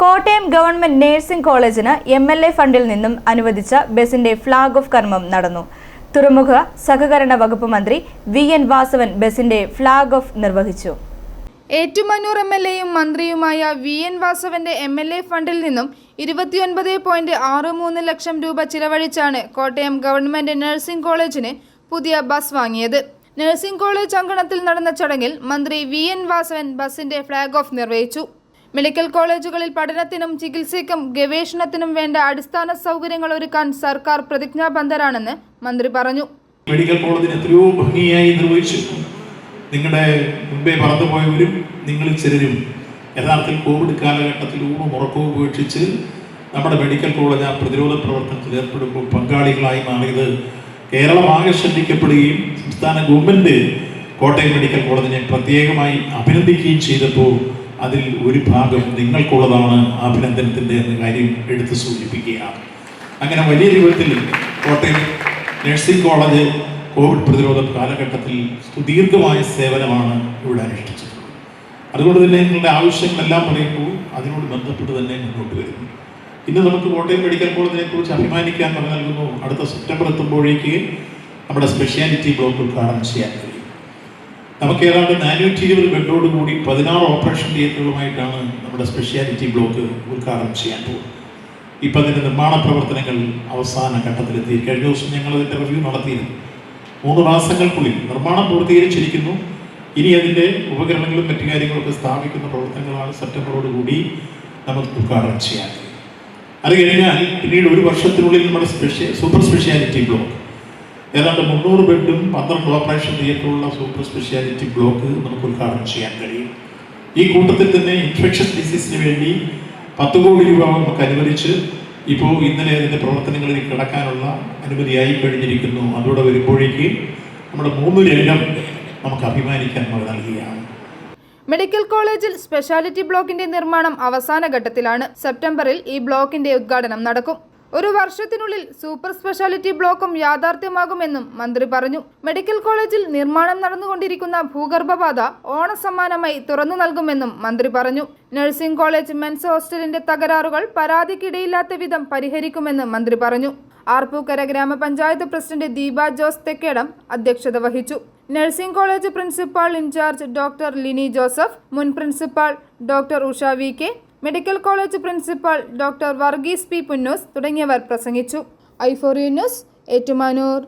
Kottayam government nursing കോളേജിന് M L A ഫണ്ടിൽ നിന്നും അനുവദിച്ച ബസിന്റെ ഫ്ളാഗ് ഓഫ് കർമ്മം നടന്നു. തുറമുഖ സഹകരണ വകുപ്പ് മന്ത്രി വി എൻ വാസവൻ ബസിന്റെ ഫ്ളാഗ് ഓഫ് നിർവഹിച്ചു. ഏറ്റുമാനൂർ എം എൽ എയും മന്ത്രിയുമായ വി എൻ വാസവന്റെ എം എൽ എ ഫണ്ടിൽ നിന്നും ഇരുപത്തിയൊൻപത് പോയിന്റ് ആറ് മൂന്ന് ലക്ഷം രൂപ ചിലവഴിച്ചാണ് കോട്ടയം ഗവൺമെന്റ് നഴ്സിംഗ് കോളേജിന് പുതിയ ബസ് വാങ്ങിയത്. നഴ്സിംഗ് കോളേജ് അങ്കണത്തിൽ നടന്ന ചടങ്ങിൽ മന്ത്രി വി എൻ വാസവൻ ബസിന്റെ ഫ്ളാഗ് ഓഫ് നിർവഹിച്ചു. മെഡിക്കൽ കോളേജുകളിൽ പഠനത്തിനും ചികിത്സയ്ക്കും ഗവേഷണത്തിനും വേണ്ട അടിസ്ഥാന സൗകര്യങ്ങൾ ഒരുക്കാൻ സർക്കാർ പ്രതിജ്ഞാബദ്ധരാണെന്ന് മന്ത്രി പറഞ്ഞു. മെഡിക്കൽ കോളേജിന് എത്രയോ ഭംഗിയായി നിർവഹിച്ചു. നിങ്ങളുടെ മുമ്പേ പറന്നുപോയവരും നിങ്ങളിൽ ചിലരും യഥാർത്ഥത്തിൽ കോവിഡ് കാലഘട്ടത്തിൽ ഊണും ഉറക്കവും ഉപേക്ഷിച്ച് നമ്മുടെ മെഡിക്കൽ കോളേജ് ആ പ്രതിരോധ പ്രവർത്തനത്തിൽ ഏർപ്പെടുമ്പോൾ പങ്കാളികളായി മാറിയത് കേരളം ശ്രദ്ധിക്കപ്പെടുകയും സംസ്ഥാന ഗവൺമെന്റ് കോട്ടയം മെഡിക്കൽ കോളേജിനെ പ്രത്യേകമായി അഭിനന്ദിക്കുകയും ചെയ്തപ്പോൾ അതിൽ ഒരു ഭാഗം നിങ്ങൾക്കുള്ളതാണ് അഭിനന്ദനത്തിന്റെ എന്ന കാര്യം എടുത്തു സൂചിപ്പിക്കുകയാണ്. അങ്ങനെ വലിയ രൂപത്തിൽ കോട്ടയം നഴ്സിംഗ് കോളേജ് കോവിഡ് പ്രതിരോധ കാലഘട്ടത്തിൽ സുദീർഘമായ സേവനമാണ് ഇവിടെ അനുഷ്ഠിച്ചത്. അതുകൊണ്ട് തന്നെ നിങ്ങളുടെ ആവശ്യങ്ങളെല്ലാം പറയുമ്പോൾ അതിനോട് ബന്ധപ്പെട്ട് തന്നെ മുന്നോട്ട് വരുന്നു. ഇന്ന് നമുക്ക് കോട്ടയം മെഡിക്കൽ കോളേജിനെ കുറിച്ച് അഭിമാനിക്കാൻ പറഞ്ഞു നൽകുന്നു. അടുത്ത സെപ്റ്റംബർ എത്തുമ്പോഴേക്ക് നമ്മുടെ സ്പെഷ്യാലിറ്റി ബ്ലോക്ക് ഉദ്ഘാടനം ചെയ്യാൻ നമുക്ക് ഏതാണ്ട് നാനൂറ്റി ഇരുപത് ബെഡോട് കൂടി പതിനാറ് ഓപ്പറേഷൻ തിയേറ്ററുകളുമായിട്ടാണ് നമ്മുടെ സ്പെഷ്യാലിറ്റി ബ്ലോക്ക് ഉദ്ഘാടനം ചെയ്യാൻ പോകുന്നത്. ഇപ്പം അതിന്റെ നിർമ്മാണ പ്രവർത്തനങ്ങൾ അവസാന ഘട്ടത്തിലെത്തി കഴിഞ്ഞ ദിവസം ഞങ്ങൾ അതിന്റെ റിവ്യൂ നടത്തിയിരുന്നു. മൂന്ന് മാസങ്ങൾക്കുള്ളിൽ നിർമ്മാണം പൂർത്തീകരിച്ചിരിക്കുന്നു. ഇനി അതിന്റെ ഉപകരണങ്ങളും മറ്റു കാര്യങ്ങളൊക്കെ സ്ഥാപിക്കുന്ന പ്രവർത്തനങ്ങളാണ് സെപ്റ്റംബറോട് കൂടി നമുക്ക് ഉദ്ഘാടനം ചെയ്യാൻ. അത് കഴിഞ്ഞാൽ പിന്നീട് ഒരു വർഷത്തിനുള്ളിൽ നമ്മുടെ സ്പെഷ്യ സൂപ്പർ സ്പെഷ്യാലിറ്റി ബ്ലോക്ക് ഏതാണ്ട് മുന്നൂറ് ബെഡും പന്ത്രണ്ട് ഓപ്പറേഷൻ തിയേറ്ററുള്ള സൂപ്പർ സ്പെഷ്യാലിറ്റി ബ്ലോക്ക് നമുക്ക് ഉദ്ഘാടനം ചെയ്യാൻ കഴിയും. ഈ കൂട്ടത്തിൽ തന്നെ ഇൻഫെക്ഷൻ ഡിസീസിന് വേണ്ടി പത്ത് കോടി രൂപ നമുക്ക് അനുവദിച്ച് ഇപ്പോൾ ഇന്നലെ അതിന്റെ പ്രവർത്തനങ്ങളിൽ കിടക്കാനുള്ള അനുമതിയായി കഴിഞ്ഞിരിക്കുന്നു. അതോടെ വരുമ്പോഴേക്ക് നമ്മുടെ മൂന്ന് രംഗം നമുക്ക് അഭിമാനിക്കാൻ നമ്മൾ നൽകുകയാണ്. മെഡിക്കൽ കോളേജിൽ സ്പെഷ്യാലിറ്റി ബ്ലോക്കിന്റെ നിർമ്മാണം അവസാന ഘട്ടത്തിലാണ്. സെപ്റ്റംബറിൽ ഈ ബ്ലോക്കിന്റെ ഉദ്ഘാടനം നടക്കും. ഒരു വർഷത്തിനുള്ളിൽ സൂപ്പർ സ്പെഷ്യാലിറ്റി ബ്ലോക്കും യാഥാർത്ഥ്യമാകുമെന്നും മന്ത്രി പറഞ്ഞു. മെഡിക്കൽ കോളേജിൽ നിർമ്മാണം നടന്നുകൊണ്ടിരിക്കുന്ന ഭൂഗർഭപാത ഓണസമ്മാനമായി തുറന്നു നൽകുമെന്നും മന്ത്രി പറഞ്ഞു. നഴ്സിംഗ് കോളേജ് മെൻസ് ഹോസ്റ്റലിന്റെ തകരാറുകൾ പരാതിക്കിടയില്ലാത്ത വിധം പരിഹരിക്കുമെന്നും മന്ത്രി പറഞ്ഞു. ആർപ്പൂക്കര ഗ്രാമപഞ്ചായത്ത് പ്രസിഡന്റ് ദീപ ജോസ് തെക്കേടം അധ്യക്ഷത വഹിച്ചു. Nursing college principal in charge doctor Lini Joseph മുൻ principal doctor Usha V K medical college principal doctor Varghese P Punnoose തുടങ്ങിയവർ പ്രസംഗിച്ചു. ഐഫോറിയ ന്യൂസ് ഏറ്റുമാനൂർ.